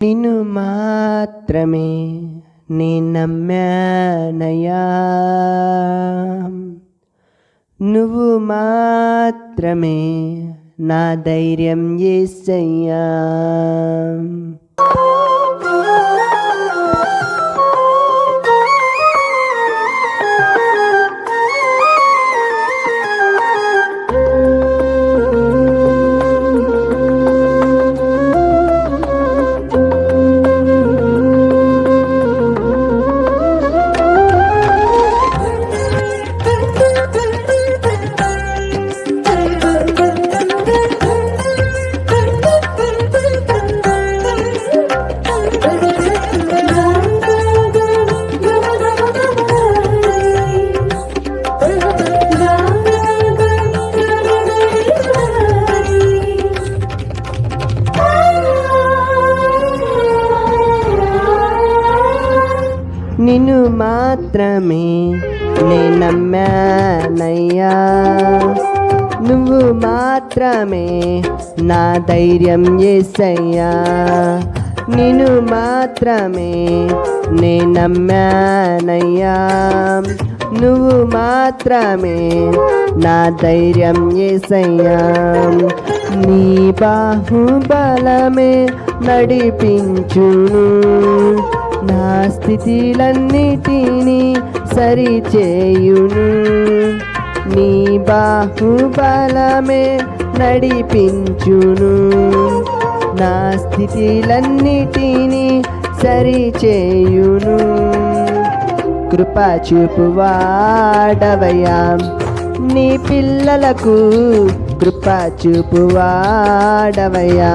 నిన్ను మాత్రమే నీ నమ్మానయా నువ్వు మాత్రమే నా ధైర్యం ఏసయ్యా. నిజమే నే నమ్మానయ్యా నువ్వు మాత్రమే నా ధైర్యం ఏసయ్యా. నిన్ను మాత్రమే నే నమ్మానయ్యా నువ్వు మాత్రమే నా ధైర్యం ఏసయ్యా. నీ బాహుబలమే నడిపించును. నా స్థితిలన్నిటినీ సరిచేయును. నీ బాహుబలమే నడిపించును. నా స్థితిలన్నిటినీ సరిచేయును. కృప చూపువాడవయా నీ పిల్లలకు కృప చూపువాడవయా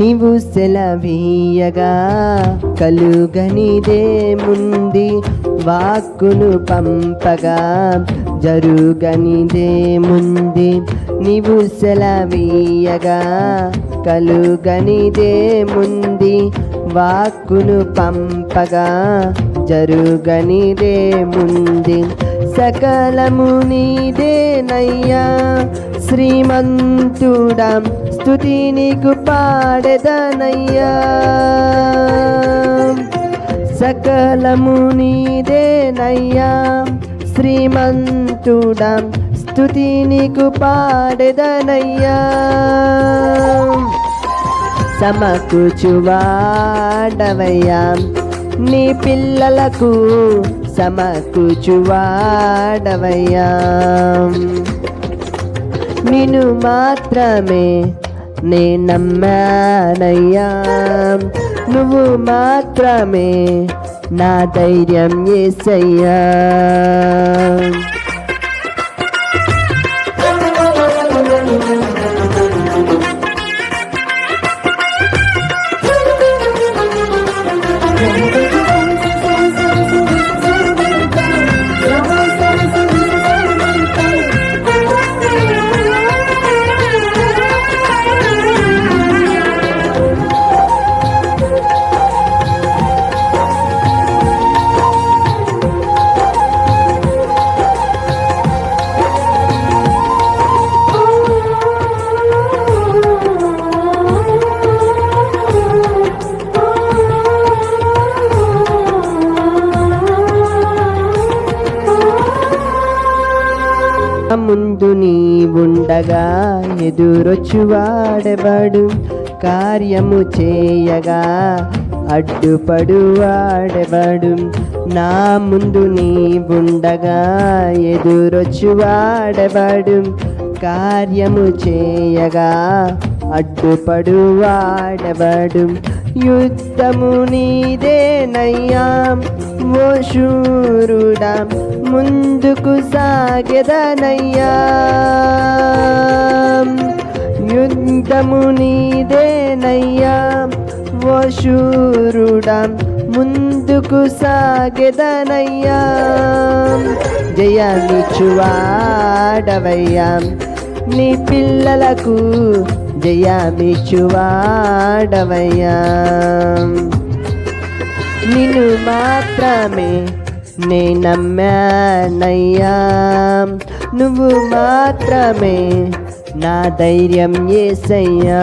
నీవు సెలవీయగా కలుగనిదే ముంది వాక్కును పంపగా జరుగనిదే ముంది నీవు సెలవీయగా కలుగనిదే ముంది వాక్కును పంపగా జరుగనిదే ముంది సకలము నీదేనయ్యా శ్రీమంతుడా. స్థుతి నీకు పాడెదనయ్యా. సకలము నీదేనయ్యా. శ్రీమంతుడా స్థుతి నీకు పాడెదనయ్యా. సమకూచువాడవయ్యా నీ పిల్లలకు సమకూచువాడవయ్యా నిన్ను మాత్రమే నే నమ్మానయ్యా నువ్వు మాత్రమే నా ధైర్యం ఏసయ్యా. ముందు నీవుండగా ఉండగా ఎదురొచ్చువాడెవడు? కార్యము చేయగా అడ్డుపడు వాడెవడు నా ముందు నీవుండగా ఉండగా ఎదురొచ్చువాడెవడు? కార్యము చేయగా అడ్డుపడు వాడబడు యుద్ధము నీదేనయ్యా ఓ శూరుడా ముందుకు సాగెదనయ్యా. యుద్ధము నీదేనయ్యా ఓ శూరుడా ముందుకు సాగెదనయ్యా. జయమిచ్చువాడవయ్యా నీ పిల్లలకు జయమిచ్చువాడవయ్యా. నిన్ను మాత్రమే నే నమ్మానయ్యా. నువ్వు మాత్రమే నా ధైర్యం ఏసయ్యా.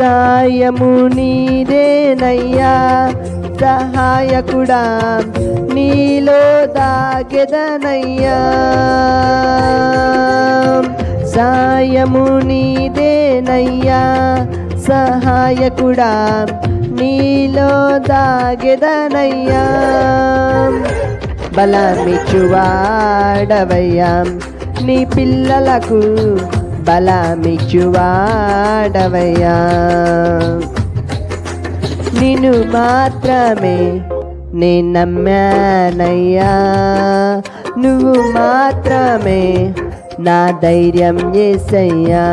సాయము నీదేనయ్యా సహాయకుడా నీలో దాగెదనయ్యా. సాయము నీదేనయ్యా సహాయకుడా నీలో దాగెదనయ్యా. బలమిచ్చువాడవయ్యా నీ పిల్లలకు బలమిచ్చువాడవయ్యా. నిన్ను మాత్రమే నే నమ్మానయ్యా. నువ్వు మాత్రమే నా ధైర్యం చేసయ్యా.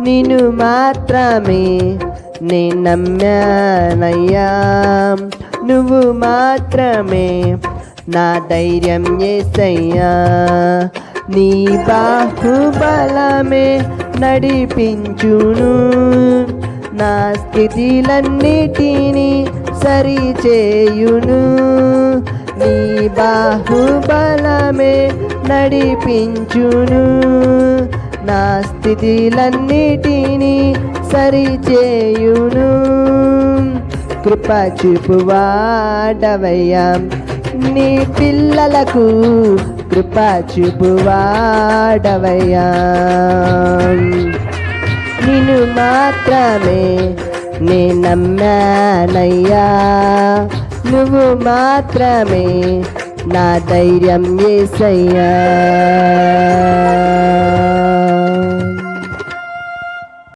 నిన్ను మాత్రమే నే నమ్మానయ్యా. నువ్వు మాత్రమే నా ధైర్యం చేసయ్యా. నీ బాహుబలమే నడిపించును. నా స్థితిలన్నిటినీ సరిచేయును. నీ బాహుబలమే నడిపించును. నా స్థితిలన్నిటినీ సరిచేయును. కృప చూపువాడవయ్యా నీ పిల్లలకు కృప చూపువాడవయ్యా. నిన్ను మాత్రమే నే నమ్మానయ్యా. నువ్వు మాత్రమే నా ధైర్యం ఏసయ్యా.